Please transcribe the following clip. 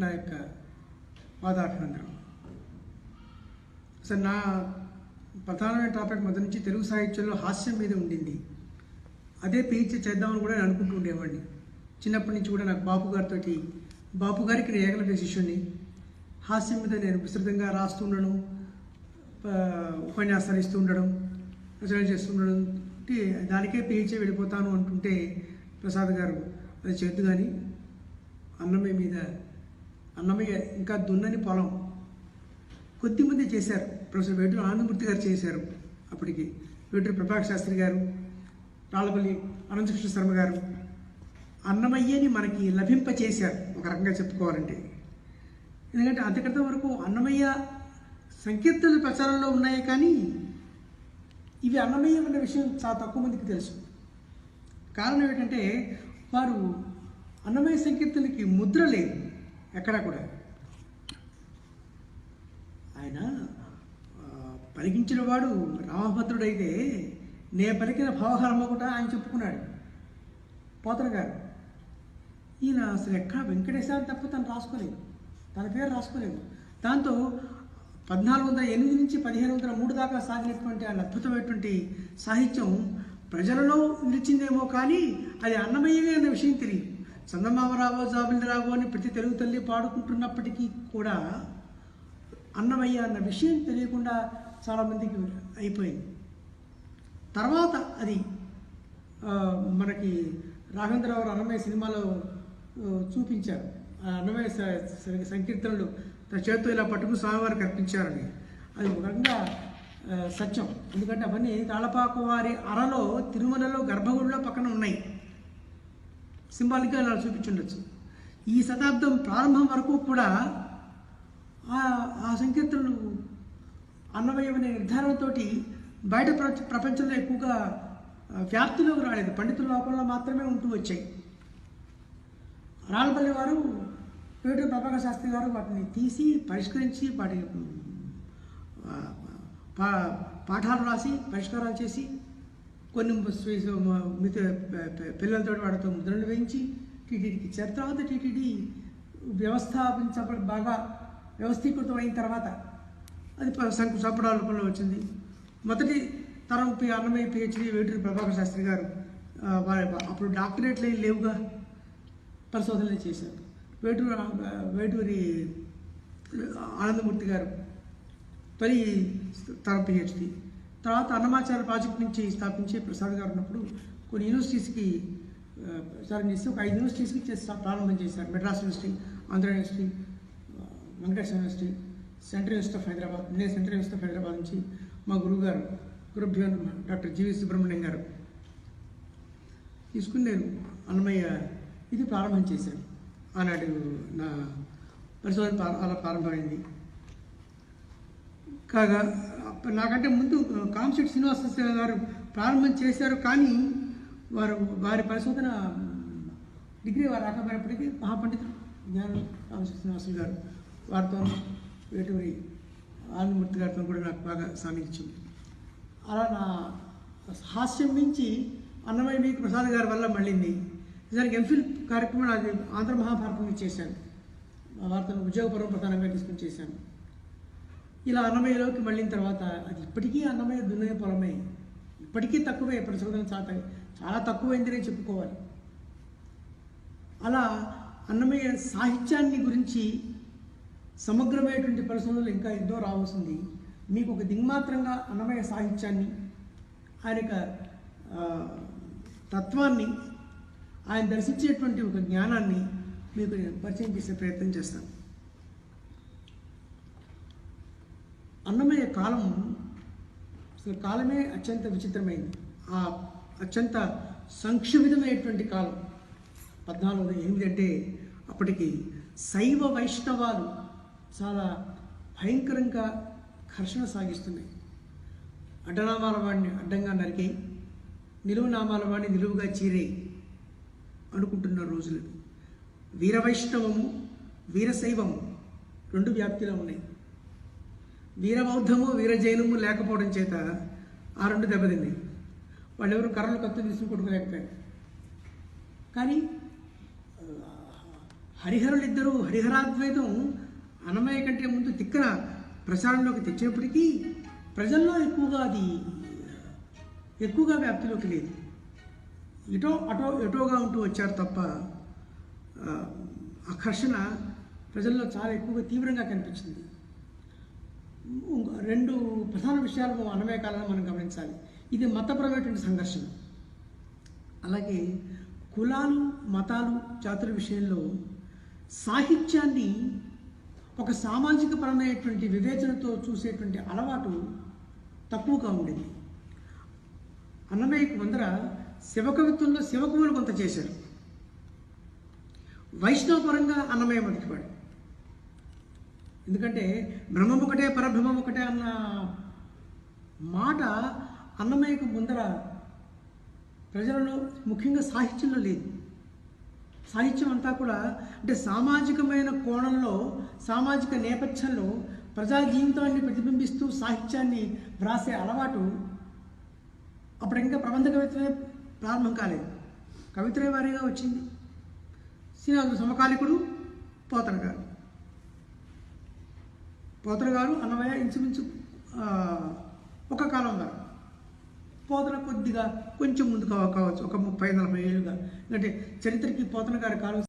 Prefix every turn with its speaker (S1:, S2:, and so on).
S1: నా యొక్క వాదాభినందనం అసలు నా ప్రధానమైన టాపిక్ మొదటి నుంచి తెలుగు సాహిత్యంలో హాస్యం మీద ఉండింది. అదే పిహెచ్డి చేద్దామని కూడా నేను అనుకుంటూ ఉండేవాడిని. చిన్నప్పటి నుంచి కూడా నాకు బాపు గారితో బాపు గారికి నేను ఏకలవ్య శిష్యుడిని హాస్యం మీద నేను విస్తృతంగా రాస్తూ ఉండడం ఉపన్యాసాలు ఇస్తూ ఉండడం రచన చేస్తూ ఉండడం అంటే దానికే పిహెచ్డి వెళ్ళిపోతాను అంటుంటే ప్రసాద్ గారు అది చేద్దు కానీ అన్నమయ్య మీద అన్నమయ్య ఇంకా దున్నని పొలం. కొద్దిమంది చేశారు. ప్రొఫెసర్ వేటూరు ఆనందమూర్తి గారు చేశారు అప్పటికి. వేటూరు ప్రభాకర్ శాస్త్రి గారు రాళ్ళపల్లి అనంతకృష్ణ శర్మ గారు. అన్నమయ్యని మనకి లభింపచేశారు. ఒక రకంగా చెప్పుకోవాలంటే. ఎందుకంటే అంతకంత వరకు అన్నమయ్య సంకీర్తనలు ప్రచారంలో ఉన్నాయి కానీ ఇవి అన్నమయ్య అన్న విషయం చాలా తక్కువ మందికి తెలుసు. కారణం ఏంటంటే వారు అన్నమయ్య సంకీర్తనకి ముద్ర లేదు. ఎక్కడా కూడా. ఆయన ఆ, పలికించిన వాడు రామభద్రుడైతే నే పలికిన భావహరమ్మ కూడా ఆయన చెప్పుకున్నాడు. పోతన గారు ఈయన అసలు ఎక్కడ వెంకటేశ్వర తప్ప తను రాసుకోలేదు. తన పేరు రాసుకోలేదు. దాంతో పద్నాలుగు వందల ఎనిమిది నుంచి పదిహేను వందల మూడు దాకా సాగినటువంటి ఆ అద్భుతమైనటువంటి సాహిత్యం ప్రజలలో నిలిచిందేమో కానీ అది అన్నమయ్యవే అన్న విషయం తెలియదు. చందమామరావో జాబిల్లిరావో అని ప్రతి తెలుగు తల్లి పాడుకుంటున్నప్పటికీ కూడా అన్నమయ్య అన్న విషయం తెలియకుండా చాలామందికి అయిపోయింది. తర్వాత అది మనకి రాఘవేంద్రరావు అన్నమయ్య సినిమాలో చూపించారు. ఆ అన్నమయ్య సంకీర్తనలు తన చేతితో ఇలా పట్టుకుని స్వామివారికి అర్పించారని. అది ఒక రకంగా సత్యం. ఎందుకంటే అవన్నీ తాళపాకు వారి అరలో తిరుమలలో గర్భగుడిలో పక్కన ఉన్నాయి. సింబాలిక్గా అలా చూపించుండొచ్చు. ఈ శతాబ్దం ప్రారంభం వరకు కూడా ఆ ఆ సంకీర్తనలు అన్నమయ్య అనే నిర్ధారణతోటి బయట ప్రపంచంలో ఎక్కువగా వ్యాప్తిలోకి రాలేదు. పండితుల లోకంలో మాత్రమే ఉంటూ వచ్చాయి. రాళ్ళపల్లి వారు పేటూరు ప్రభాకర్ శాస్త్రి గారు వాటిని తీసి పరిష్కరించి వాటి పా పాఠాలు రాసి పరిష్కారాలు చేసి కొన్ని స్వీ- మిగతా పిల్లలతో వాడితో ముద్రలు వేయించి టీటీడీకి ఇచ్చారు తర్వాత టీటీడీ వ్యవస్థాపించబ బాగా వ్యవస్థీకృతం అయిన తర్వాత అది ప- శంకు రూపంలో వచ్చింది. మొదటి తరం పి అన్నమయ్య పిహెచ్డి వేటూరి ప్రభాకర్ శాస్త్రి గారు అప్పుడు డాక్టరేట్లు ఏం లేవుగా పరిశోధనలు చేశారు. వేటూరు వేటూరి ఆనందమూర్తి గారు తొలి తరం పిహెచ్డి తర్వాత అన్నమాచార్య ప్రాజెక్ట్ నుంచి స్థాపించి ప్రసాద్ గారు ఉన్నప్పుడు కొన్ని యూనివర్సిటీస్కి ఆ, ప్రచారం చేసి ఒక ఐదు యూనివర్సిటీస్కి చేసి ప్రారంభం చేశారు. Madras university Andhra university Venkateswara university central university of Hyderabad నేను సెంట్రల్ యూనివర్సిటీ ఆఫ్ హైదరాబాద్ నుంచి మా గురువు గారు గురుభ్యో డాక్టర్ జీవి సుబ్రహ్మణ్యం గారు తీసుకుని నేను అన్నమయ్య ఇది ప్రారంభం చేశాను ఆనాడు నా పరిశోధన అలా ప్రారంభమైంది. కాగా నాకంటే ముందు కామశెట్టి శ్రీనివాస గారు ప్రారంభం చేశారు కానీ వారు వారి పరిశోధన డిగ్రీ వారు రాకపోయినప్పటికీ మహాపండితులు జ్ఞానం కామశెట్టి శ్రీనివాసులు గారు వారితో వేటూరి ఆనందమూర్తి గారితో కూడా నాకు బాగా సాన్నిహించింది అలా నా హాస్యం మించి అన్నమయ్య ప్రసాద్ గారి వల్ల మళ్ళీంది. నిజానికి ఎంఫిల్ కార్యక్రమం అది ఆంధ్ర మహాభారతం చేశాను. ఆ వార్తను ప్రధానంగా తీసుకుని చేశాను. ఇలా అన్నమయ్యలోకి మళ్ళిన తర్వాత అది ఇప్పటికీ అన్నమయ్య దున్నే పొలమే. ఇప్పటికీ తక్కువే పరిశోధన చాలా చాలా తక్కువైందనే చెప్పుకోవాలి. అలా అన్నమయ్య సాహిత్యాన్ని గురించి సమగ్రమైనటువంటి పరిశోధనలు ఇంకా ఎన్నో రావాల్సింది. మీకు ఒక దిగ్మాత్రంగా అన్నమయ్య సాహిత్యాన్ని ఆయన యొక్క తత్వాన్ని ఆయన దర్శించేటువంటి ఒక జ్ఞానాన్ని మీకు నేను పరిచయం చేసే ప్రయత్నం చేస్తాను. అన్నమయ్య కాలం అసలు కాలమే అత్యంత విచిత్రమైంది. ఆ అత్యంత సంక్షుభితమైనటువంటి కాలం. పద్నాలుగు వందల ఎనిమిది అంటే అప్పటికి శైవ వైష్ణవాలు చాలా భయంకరంగా ఘర్షణ సాగిస్తున్నాయి. అడ్డనామాల వాడిని అడ్డంగా నరికే నిలువు నామాల వాడిని నిలువుగా చీరే అనుకుంటున్న రోజులు. వీరవైష్ణవము వీరశైవము రెండు వ్యాప్తిలో ఉన్నాయి. వీరబౌద్ధము వీరజైనము లేకపోవడం చేత ఆ రెండు దెబ్బతింది వాళ్ళెవరు కర్రలు కత్తు తీసుకుని కొట్టుకోలేకపోయారు. కానీ హరిహరులు హరిహరులిద్దరూ హరిహరాద్వైతం అన్నమయ్య కంటే ముందు తిక్కన ప్రచారంలోకి తెచ్చినప్పటికీ ప్రజల్లో ఎక్కువగా అది ఎక్కువగా వ్యాప్తిలోకి లేదు. ఇటో అటో ఎటోగా ఉంటూ వచ్చారు తప్ప ఆ, ఆకర్షణ ప్రజల్లో చాలా ఎక్కువగా తీవ్రంగా కనిపించింది. రెండు ప్రధాన విషయాలు అన్నమయ్య కాలంలో మనం గమనించాలి. ఇది మతపరమైనటువంటి సంఘర్షణ. అలాగే కులాలు మతాలు జాతుల విషయంలో సాహిత్యాన్ని ఒక సామాజిక పరమైనటువంటి వివేచనతో చూసేటువంటి అలవాటు తక్కువగా ఉండేది. అన్నమయ్యకు ముందర శివకవిత్వంలో శివకవులు కొంత చేశారు. వైష్ణవపరంగా అన్నమయ్య మొదటివాడు. ఎందుకంటే బ్రహ్మం ఒకటే పరబ్రహ్మం ఒకటే అన్న మాట అన్నమయ్యకు ముందర ప్రజలలో ముఖ్యంగా సాహిత్యంలో లేదు. సాహిత్యం అంతా కూడా అంటే సామాజికమైన కోణంలో సామాజిక నేపథ్యంలో ప్రజా జీవితాన్ని ప్రతిబింబిస్తూ సాహిత్యాన్ని వ్రాసే అలవాటు అప్పుడు ఇంకా ప్రబంధ కవిత్వమే ప్రారంభం కాలేదు. కవిత్రయ వారీగా వచ్చింది. శ్రీనాథుడు సమకాలికుడు పోతన గారు పోతన గారు అన్నమయ్య ఇంచుమించు ఒక కాలం గారు పోతన కొద్దిగా కొంచెం ముందు కావచ్చు ఒక ముప్పై నలభై ఏళ్ళుగా. ఎందుకంటే చరిత్రకి పోతన గారి కాలం